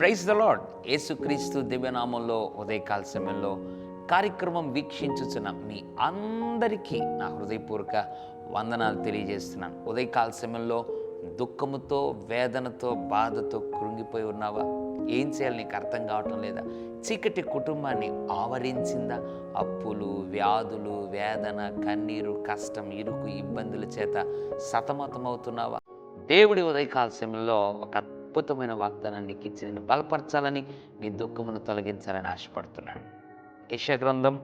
Praise the lord యేసుక్రీస్తు దివ్యనామంలో ఉదయకాల సమయంలో కార్యక్రమం వీక్షించుచున్న మీ అందరికీ నా హృదయపూర్వక వందనాలు తెలియజేస్తున్నాను. ఉదయకాల సమయంలో దుఃఖముతో వేదనతో బాధతో కృంగిపోయి ఉన్నావా? ఏం చేయాలి? నీకు అర్థం కావటం లేదా? చీకటి కుటుంబాన్ని ఆవరించిందా? అప్పులు వ్యాధులు వేదన కన్నీరు కష్టం ఇరుకు ఇబ్బందుల చేత సతమతమవుతున్నావా? దేవుడి ఉదయకాల సమయంలో ఒక అద్భుతమైన వాగ్దానాన్ని ఇచ్చి నేను బలపరచాలని నీ దుఃఖమును తొలగించాలని ఆశపడుతున్నాను యశగ్రంథం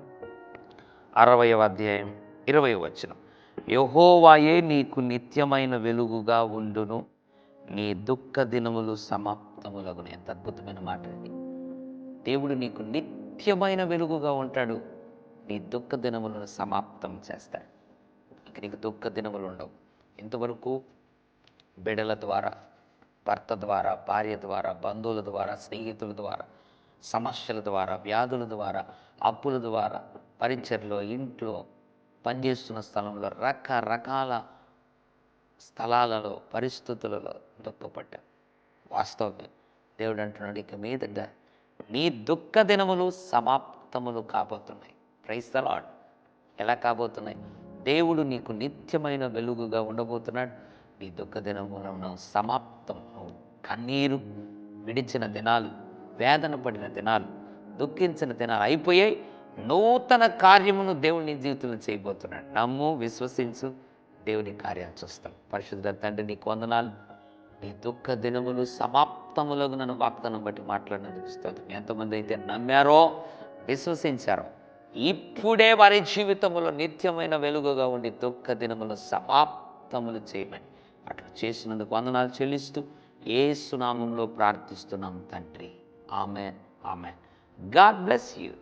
అరవయవ అధ్యాయం ఇరవై వచనం. యహోవాయే నీకు నిత్యమైన వెలుగుగా ఉండును. నీ దుఃఖ దినములు సమాప్తములగును. ఎంత అద్భుతమైన మాట ఇది. దేవుడు నీకు నిత్యమైన వెలుగుగా ఉంటాడు. నీ దుఃఖ దినములను సమాప్తం చేస్తాడు. ఇక నీకు దుఃఖ దినములు ఉండవు. ఇంతవరకు బిడల ద్వారా భర్త ద్వారా భార్య ద్వారా బంధువుల ద్వారా స్నేహితుల ద్వారా సమస్యల ద్వారా వ్యాధుల ద్వారా అప్పుల ద్వారా పరిచయలో ఇంట్లో పనిచేస్తున్న స్థలంలో రకరకాల స్థలాలలో పరిస్థితులలో దుఃఖపడ్డా వాస్తవమే దేవుడు అంటున్నాడు ఇక మీదట నీ దుఃఖ దినములు సమాప్తములు కాబోతున్నాయి. ప్రైస్ లాడ్ ఎలా కాబోతున్నాయి? దేవుడు నీకు నిత్యమైన వెలుగుగా ఉండబోతున్నాడు. నీ దుఃఖ దినములను సమాప్తం కన్నీరు విడిచిన దినాలు వేదన పడిన దినాలు దుఃఖించిన దినాలు అయిపోయాయి. నూతన కార్యమును దేవుడు నీ జీవితంలో చేయబోతున్నాడు. నమ్ము విశ్వసించు దేవుని కార్యాలు చూస్తాం. పరిశుద్ధ తండ్రి నీకు వందనాలు. నీ దుఃఖ దినములు సమాప్తములకు నన్ను వాగ్దానం బట్టి మాట్లాడినందుకు స్తోత్రం. ఎంతమంది అయితే నమ్మారో విశ్వసించారో ఇప్పుడే వారి జీవితంలో నిత్యమైన వెలుగుగా ఉండి దుఃఖ దినములు సమాప్తములు చేయమని అట్లా చేసినందుకు వందనాలు చెల్లిస్తూ ఏ సునామంలో ప్రార్థిస్తున్నాం తండ్రి. ఆమె ఆమె గాడ్ బ్లెస్ యూ.